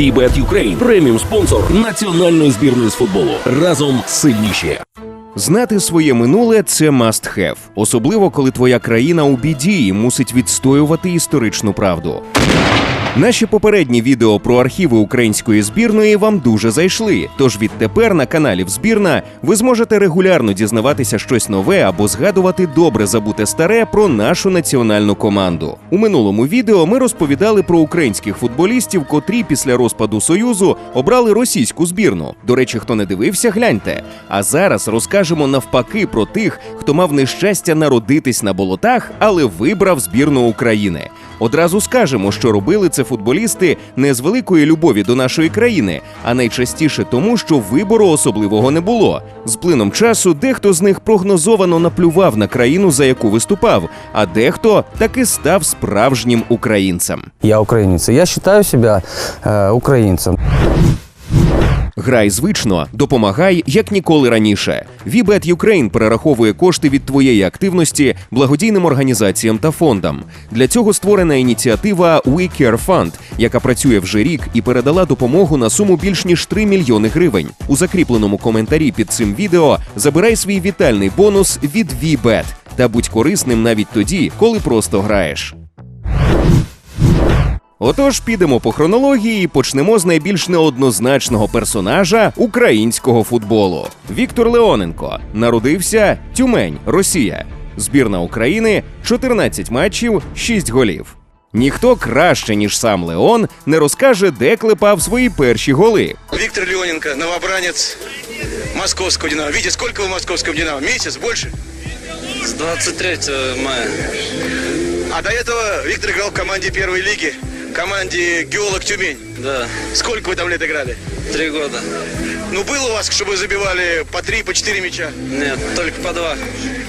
VBET Ukraine – преміум спонсор національної збірної з футболу. Разом сильніші. Знати своє минуле це must have, особливо коли твоя країна у біді і мусить відстоювати історичну правду. Наші попередні відео про архіви української збірної вам дуже зайшли. Тож відтепер на каналі Взбірна ви зможете регулярно дізнаватися щось нове або згадувати добре забуте старе про нашу національну команду. У минулому відео ми розповідали про українських футболістів, котрі після розпаду союзу обрали російську збірну. До речі, хто не дивився, гляньте. А зараз розкажемо навпаки про тих, хто мав нещастя народитись на болотах, але вибрав збірну України. Одразу скажемо, що робили це футболісти не з великої любові до нашої країни, а найчастіше тому, що вибору особливого не було. З плином часу дехто з них прогнозовано наплював на країну, за яку виступав, а дехто таки став справжнім українцем. Я украинец. и Я считаю себя э, украинцем. Грай звично, допомагай як ніколи раніше. VBET Ukraine перераховує кошти від твоєї активності благодійним організаціям та фондам. Для цього створена ініціатива We Care Fund, яка працює вже рік і передала допомогу на суму більш ніж 3 мільйони гривень. У закріпленому коментарі під цим відео забирай свій вітальний бонус від VBET та будь корисним навіть тоді, коли просто граєш. Отож, підемо по хронології і почнемо з найбільш неоднозначного персонажа українського футболу. Віктор Леоненко народився Тюмень, Росія. Збірна України 14 матчів, 6 голів. Ніхто краще, ніж сам Леон, не розкаже, де клепав свої перші голи. Виктор Леоненко, новобранец московского «Динамо». Видите, сколько вы в московском «Динамо»? Месяц? Больше? С 23 мая. А до этого Виктор играл в команде первой лиги, команде «Геолог Тюмень». Да, Сколько вы там лет играли? три года. Ну, было у вас, чтобы забивали по три, по четыре мяча? Нет, только по два.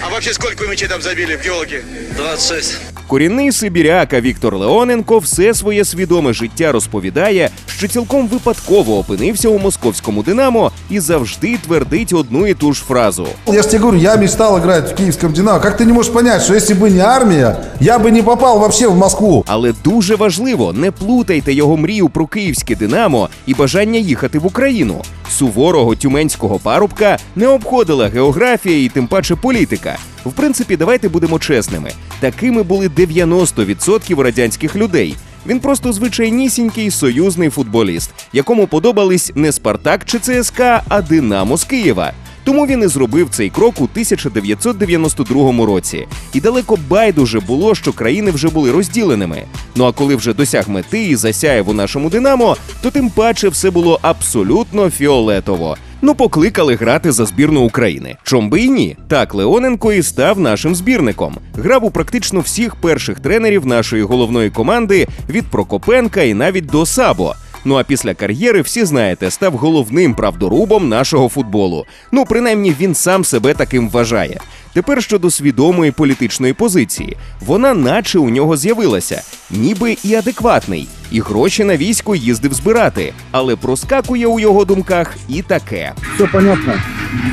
А вообще, сколько вы мячей там забили в «Геологе»? 26. Корінний сибіряка Віктор Леоненко все своє свідоме життя розповідає, що цілком випадково опинився у московському Динамо і завжди твердить одну і ту ж фразу. Я же тебе говорю, я мечтал играть в киевском «Динамо». Как ты не можешь понять, что если бы не армия, я бы не попал вообще в Москву? Але дуже важливо, не плутайте його мрію про київське Динамо і бажання їхати в Україну. Суворого тюменського парубка не обходила географія і тим паче політика. В принципі, давайте будемо чесними. Такими були 90% радянських людей. Він просто звичайнісінький союзний футболіст, якому подобались не Спартак чи ЦСКА, а Динамо з Києва. Тому він і зробив цей крок у 1992 році. І далеко байдуже було, що країни вже були розділеними. Ну а коли вже досяг мети і засяяв у нашому Динамо, то тим паче все було абсолютно фіолетово. Ну, покликали грати за збірну України. Чом би і ні? Так Леоненко і став нашим збірником. Грав у практично всіх перших тренерів нашої головної команди від Прокопенка і навіть до Сабо. Ну а після кар'єри, всі знаєте, став головним правдорубом нашого футболу. Ну, принаймні, він сам себе таким вважає. Тепер щодо свідомої політичної позиції, вона наче у нього з'явилася, ніби і адекватний, і гроші на військо їздив збирати, але проскакує у його думках і таке. все понятно.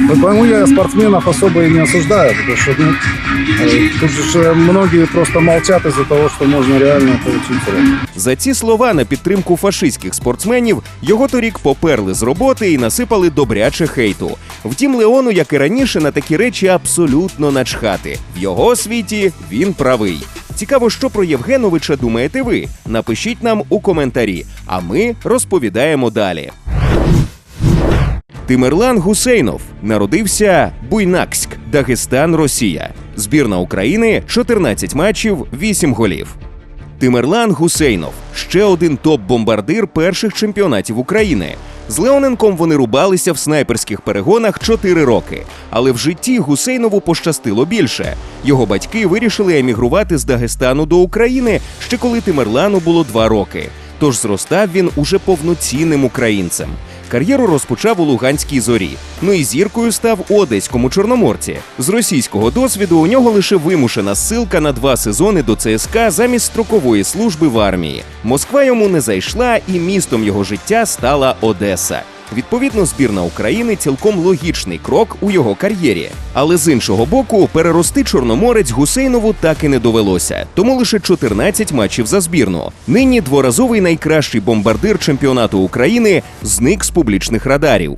Потому я спортсменов особо и не осуждаю, потому что ну, э, тут же э, многие просто молчат из-за того, что можно реально срок. За ці слова на підтримку фашистських спортсменів його торік поперли з роботи і насипали добряче хейту. Втім, Леону, як і раніше, на такі речі абсолютно начхати. В його світі він правий. Цікаво, що про Євгеновича думаєте ви? Напишіть нам у коментарі, а ми розповідаємо далі. Тимирлан Гусейнов народився Буйнакськ, Дагестан, Росія. Збірна України 14 матчів, 8 голів. Тимирлан Гусейнов ще один топ-бомбардир перших чемпіонатів України. З Леоненком вони рубалися в снайперських перегонах 4 роки. Але в житті Гусейнову пощастило більше. Його батьки вирішили емігрувати з Дагестану до України ще коли Тимерлану було 2 роки. Тож зростав він уже повноцінним українцем. Кар'єру розпочав у Луганській зорі. Ну і зіркою став у Одеському Чорноморці. З російського досвіду у нього лише вимушена ссилка на два сезони до ЦСКА замість строкової служби в армії. Москва йому не зайшла, і містом його життя стала Одеса. Відповідно, збірна України цілком логічний крок у його кар'єрі. Але з іншого боку, перерости чорноморець Гусейнову так і не довелося, тому лише 14 матчів за збірну. Нині дворазовий найкращий бомбардир чемпіонату України зник з публічних радарів.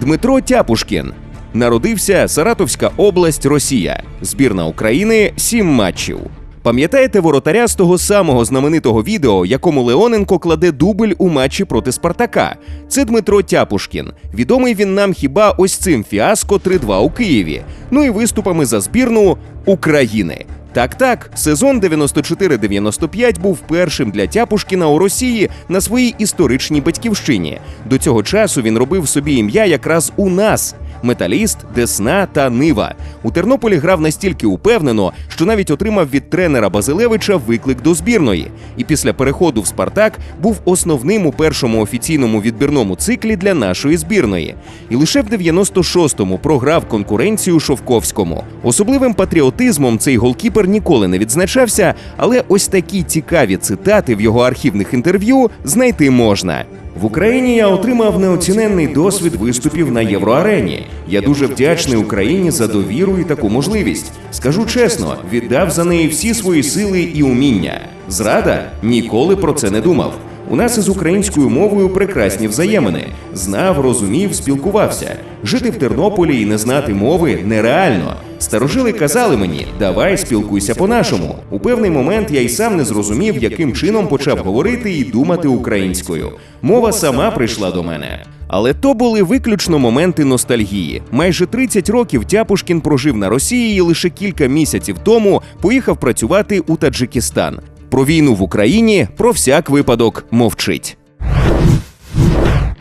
Дмитро Тяпушкін. Народився Саратовська область, Росія. Збірна України сім матчів. Пам'ятаєте воротаря з того самого знаменитого відео, якому Леоненко кладе дубль у матчі проти Спартака? Це Дмитро Тяпушкін. Відомий він нам хіба ось цим фіаско 3-2 у Києві. Ну і виступами за збірну України. Так, так, сезон 94-95 був першим для Тяпушкіна у Росії на своїй історичній батьківщині. До цього часу він робив собі ім'я якраз у нас. Металіст, Десна та Нива. У Тернополі грав настільки упевнено, що навіть отримав від тренера Базилевича виклик до збірної. І після переходу в Спартак був основним у першому офіційному відбірному циклі для нашої збірної. І лише в 96-му програв конкуренцію Шовковському. Особливим патріотизмом цей голкіпер ніколи не відзначався, але ось такі цікаві цитати в його архівних інтерв'ю знайти можна. В Україні я отримав неоціненний досвід виступів на євроарені. Я дуже вдячний Україні за довіру і таку можливість. Скажу чесно, віддав за неї всі свої сили і уміння. Зрада ніколи про це не думав. У нас із українською мовою прекрасні взаємини. Знав, розумів, спілкувався. Жити в Тернополі і не знати мови нереально. Старожили казали мені, давай спілкуйся по-нашому. У певний момент я й сам не зрозумів, яким чином почав говорити і думати українською. Мова сама прийшла до мене. Але то були виключно моменти ностальгії. Майже 30 років Тяпушкін прожив на Росії і лише кілька місяців тому поїхав працювати у Таджикистан. Про війну в Україні про всяк випадок мовчить.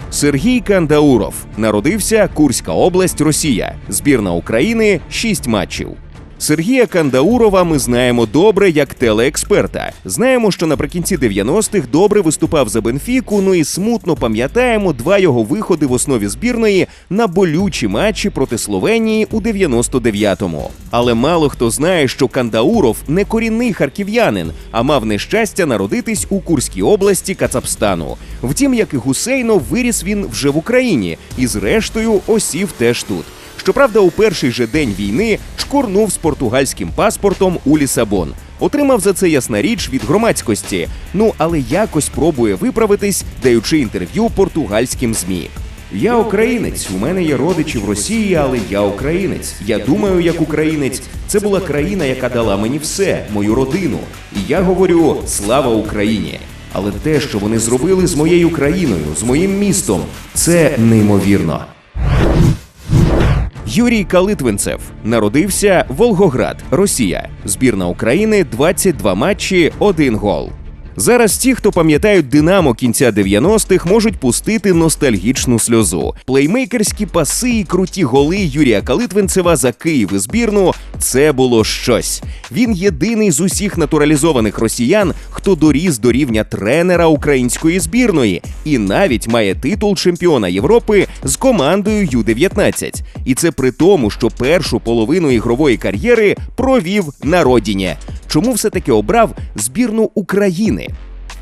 Сергій Кандауров народився Курська область, Росія. Збірна України 6 матчів. Сергія Кандаурова ми знаємо добре як телеексперта. Знаємо, що наприкінці 90-х добре виступав за Бенфіку. Ну і смутно пам'ятаємо два його виходи в основі збірної на болючі матчі проти Словенії у 99-му. Але мало хто знає, що Кандауров не корінний харків'янин, а мав нещастя народитись у Курській області Кацапстану. Втім, як і Гусейнов, виріс він вже в Україні і, зрештою, осів теж тут. Щоправда, у перший же день війни шкурнув з португальським паспортом у Лісабон. Отримав за це ясна річ від громадськості. Ну але якось пробує виправитись, даючи інтерв'ю португальським змі. Я українець. У мене є родичі в Росії, але я українець. Я думаю, як українець. Це була країна, яка дала мені все, мою родину. І я говорю слава Україні. Але те, що вони зробили з моєю країною, з моїм містом, це неймовірно. Юрій Калитвинцев народився Волгоград, Росія. Збірна України 22 матчі, 1 гол. Зараз ті, хто пам'ятають Динамо кінця 90-х, можуть пустити ностальгічну сльозу. Плеймейкерські паси і круті голи Юрія Калитвинцева за Київ і збірну це було щось. Він єдиний з усіх натуралізованих росіян, хто доріс до рівня тренера української збірної, і навіть має титул чемпіона Європи з командою Ю-19. І це при тому, що першу половину ігрової кар'єри провів на родині. Чому все-таки обрав збірну України?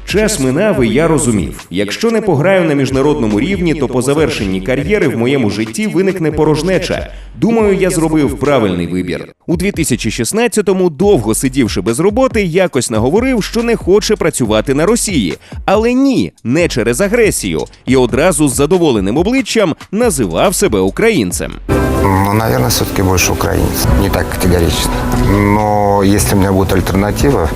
Час минав, і я розумів, якщо не пограю на міжнародному рівні, то по завершенні кар'єри в моєму житті виникне порожнеча. Думаю, я зробив правильний вибір. У 2016-му, довго сидівши без роботи, якось наговорив, що не хоче працювати на Росії. Але ні, не через агресію, і одразу з задоволеним обличчям називав себе українцем. Ну, наверное, все-таки больше украинец. Не так категорично. Но если у меня будет альтернатива,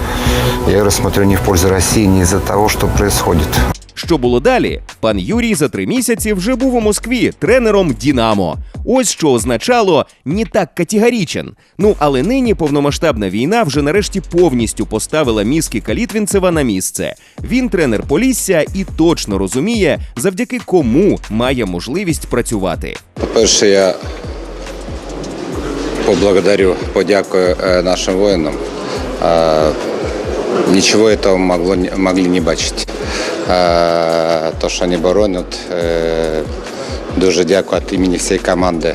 я ее рассмотрю не в пользу России, не из-за того, что происходит. Що було далі? Пан Юрій за три місяці вже був у Москві тренером Дінамо. Ось що означало не так категорічен. Ну але нині повномасштабна війна вже нарешті повністю поставила мізки Калітвінцева на місце. Він тренер Полісся і точно розуміє, завдяки кому має можливість працювати. По-перше, я поблагодарю, подякую е, нашим воїнам. Е, Нічого цього могло, могли не бачити. Е, То, що вони боронять, дуже дякую від імені всієї команди.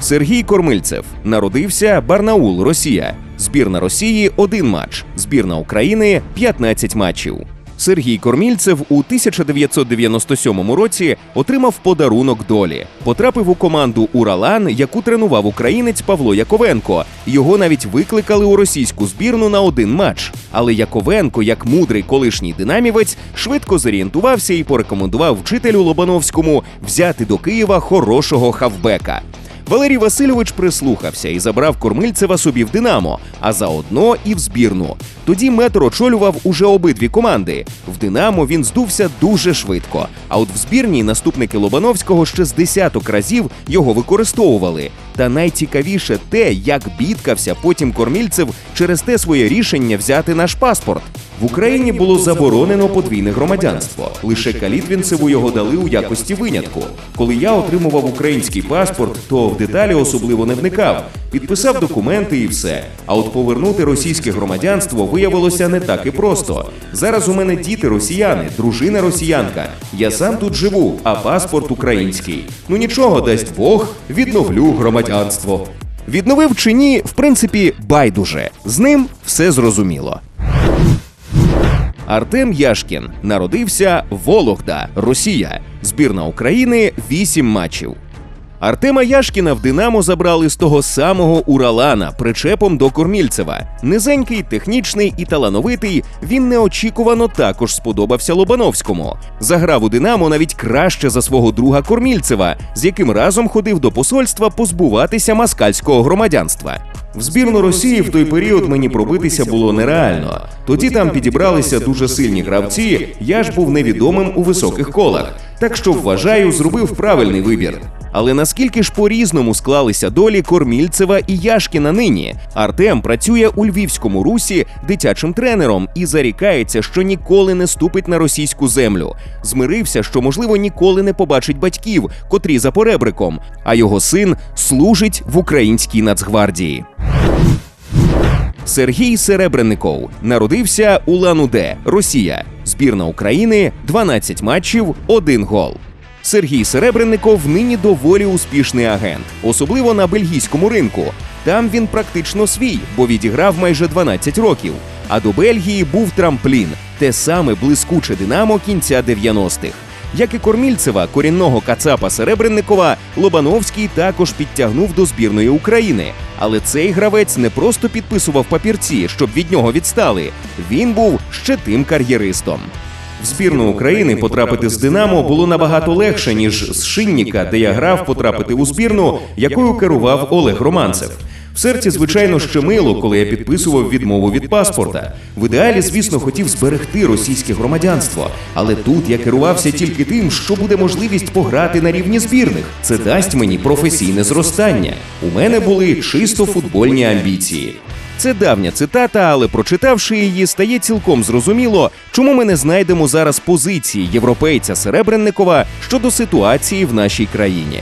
Сергій Кормильцев народився Барнаул, Росія. Збірна Росії один матч. Збірна України 15 матчів. Сергій Кормільцев у 1997 році отримав подарунок долі. Потрапив у команду Уралан, яку тренував українець Павло Яковенко. Його навіть викликали у російську збірну на один матч. Але Яковенко, як мудрий колишній динамівець, швидко зорієнтувався і порекомендував вчителю Лобановському взяти до Києва хорошого хавбека. Валерій Васильович прислухався і забрав Кормильцева собі в Динамо, а заодно і в збірну. Тоді метр очолював уже обидві команди. В Динамо він здувся дуже швидко. А от в збірній наступники Лобановського ще з десяток разів його використовували. Та найцікавіше те, як бідкався потім Кормільцев через те своє рішення взяти наш паспорт. В Україні було заборонено подвійне громадянство. Лише Калітвінцеву його дали у якості винятку. Коли я отримував український паспорт, то в деталі особливо не вникав. Підписав документи і все. А от повернути російське громадянство виявилося не так і просто. Зараз у мене діти росіяни, дружина росіянка. Я сам тут живу, а паспорт український. Ну нічого, дасть Бог, відновлю громадянство. Відновив чи ні, в принципі, байдуже. З ним все зрозуміло. Артем Яшкін народився Вологда, Росія. Збірна України 8 матчів. Артема Яшкіна в Динамо забрали з того самого Уралана причепом до Кормільцева. Низенький, технічний і талановитий. Він неочікувано також сподобався Лобановському. Заграв у Динамо навіть краще за свого друга Кормільцева, з яким разом ходив до посольства позбуватися маскальського громадянства. В збірну Росії в той період мені пробитися було нереально. Тоді там підібралися дуже сильні гравці. Я ж був невідомим у високих колах. Так що вважаю, зробив правильний вибір. Але наскільки ж по-різному склалися долі Кормільцева і Яшкіна нині? Артем працює у львівському русі дитячим тренером і зарікається, що ніколи не ступить на російську землю. Змирився, що можливо ніколи не побачить батьків, котрі за поребриком, а його син служить в українській нацгвардії. Сергій Серебренников народився у Лан-Удэ, Росія. Збірна України 12 матчів, 1 гол. Сергій Серебренников нині доволі успішний агент, особливо на бельгійському ринку. Там він практично свій, бо відіграв майже 12 років. А до Бельгії був трамплін, те саме блискуче Динамо кінця 90-х. Як і Кормільцева, корінного кацапа Серебренникова, Лобановський також підтягнув до збірної України. Але цей гравець не просто підписував папірці, щоб від нього відстали. Він був ще тим кар'єристом. В збірну України потрапити з Динамо було набагато легше, ніж з Шинніка, де я грав потрапити у збірну, якою керував Олег Романцев. В серці, звичайно, ще мило, коли я підписував відмову від паспорта. В ідеалі, звісно, хотів зберегти російське громадянство, але тут я керувався тільки тим, що буде можливість пограти на рівні збірних. Це дасть мені професійне зростання. У мене були чисто футбольні амбіції. Це давня цитата, але прочитавши її, стає цілком зрозуміло, чому ми не знайдемо зараз позиції європейця Серебренникова щодо ситуації в нашій країні.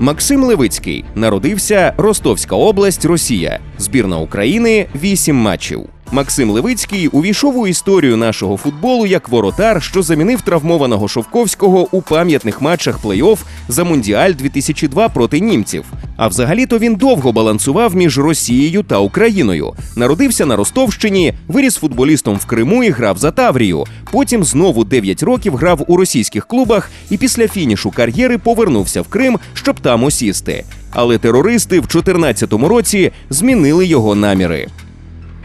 Максим Левицький народився Ростовська область, Росія. Збірна України 8 матчів. Максим Левицький увійшов у історію нашого футболу як воротар, що замінив травмованого Шовковського у пам'ятних матчах плей-офф за Мундіаль 2002 проти німців. А взагалі-то він довго балансував між Росією та Україною. Народився на Ростовщині, виріс футболістом в Криму і грав за Таврію. Потім знову 9 років грав у російських клубах і після фінішу кар'єри повернувся в Крим, щоб там осісти. Але терористи в 2014 році змінили його наміри.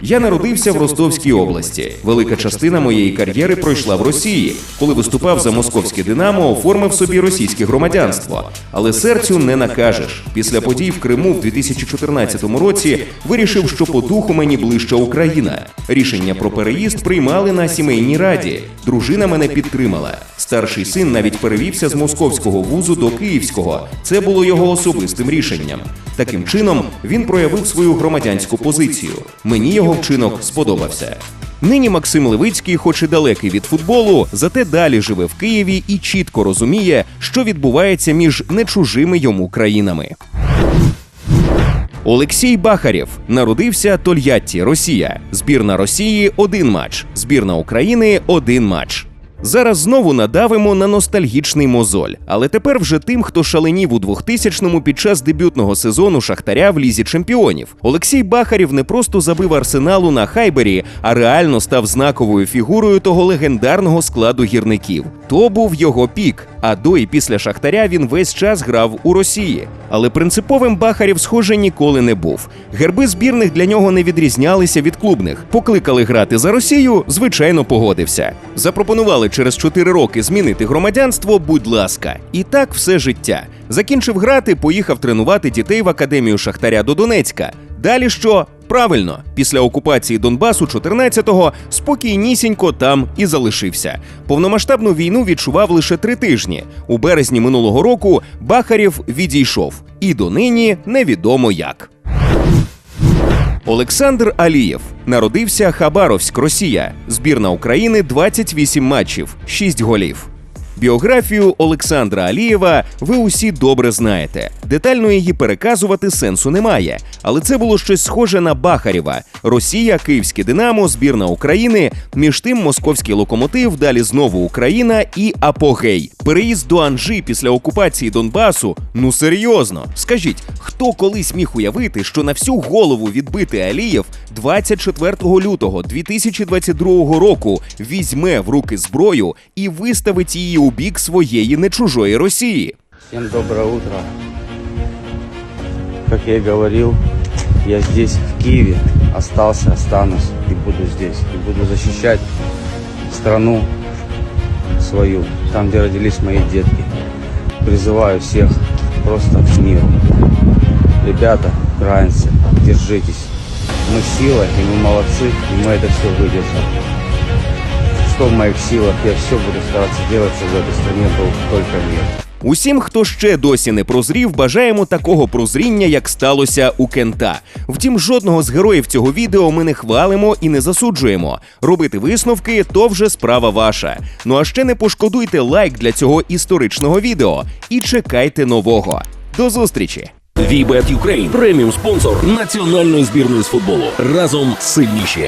Я народився в Ростовській області. Велика частина моєї кар'єри пройшла в Росії. Коли виступав за московське Динамо, оформив собі російське громадянство. Але серцю не накажеш. Після подій в Криму в 2014 році вирішив, що по духу мені ближча Україна. Рішення про переїзд приймали на сімейній раді. Дружина мене підтримала. Старший син навіть перевівся з московського вузу до київського. Це було його особистим рішенням. Таким чином він проявив свою громадянську позицію. Мені його вчинок сподобався. Нині Максим Левицький, хоч і далекий від футболу, зате далі живе в Києві і чітко розуміє, що відбувається між нечужими йому країнами. Олексій Бахарєв народився Тольятті, Росія. Збірна Росії один матч. Збірна України один матч. Зараз знову надавимо на ностальгічний мозоль, але тепер вже тим, хто шаленів у 2000-му під час дебютного сезону Шахтаря в лізі чемпіонів. Олексій Бахарів не просто забив арсеналу на Хайбері, а реально став знаковою фігурою того легендарного складу гірників. То був його пік. А до і після Шахтаря він весь час грав у Росії. Але принциповим Бахарів, схоже, ніколи не був. Герби збірних для нього не відрізнялися від клубних. Покликали грати за Росію, звичайно, погодився. Запропонували через 4 роки змінити громадянство, будь ласка. І так все життя. Закінчив грати, поїхав тренувати дітей в академію Шахтаря до Донецька. Далі що? Правильно, після окупації Донбасу 14-го спокійнісінько там і залишився. Повномасштабну війну відчував лише три тижні. У березні минулого року Бахарєв відійшов, і донині невідомо як. Олександр Алієв народився Хабаровськ, Росія. Збірна України 28 матчів, 6 голів. Біографію Олександра Алієва ви усі добре знаєте. Детально її переказувати сенсу немає, але це було щось схоже на Бахарєва. Росія, Київське Динамо, збірна України. Між тим московський локомотив, далі знову Україна і апогей. Переїзд до Анжи після окупації Донбасу. Ну серйозно, скажіть, хто колись міг уявити, що на всю голову відбитий Алієв 24 лютого 2022 року візьме в руки зброю і виставить її у бік своєї нечужої Росії? Всем доброе утро. Как я и говорил, я здесь, в Киеве, остался, останусь и буду здесь. И буду защищать страну свою, там, где родились мои детки. Призываю всех просто к миру. Ребята, украинцы, держитесь. Мы сила, и мы молодцы, и мы это все выдержим. Что в моих силах, я все буду стараться делать, чтобы в этой стране был только мир. Усім, хто ще досі не прозрів, бажаємо такого прозріння, як сталося у Кента. Втім, жодного з героїв цього відео ми не хвалимо і не засуджуємо. Робити висновки то вже справа ваша. Ну а ще не пошкодуйте лайк для цього історичного відео і чекайте нового. До зустрічі! Вібет Юкрейн преміум спонсор національної збірної з футболу. Разом сильніші.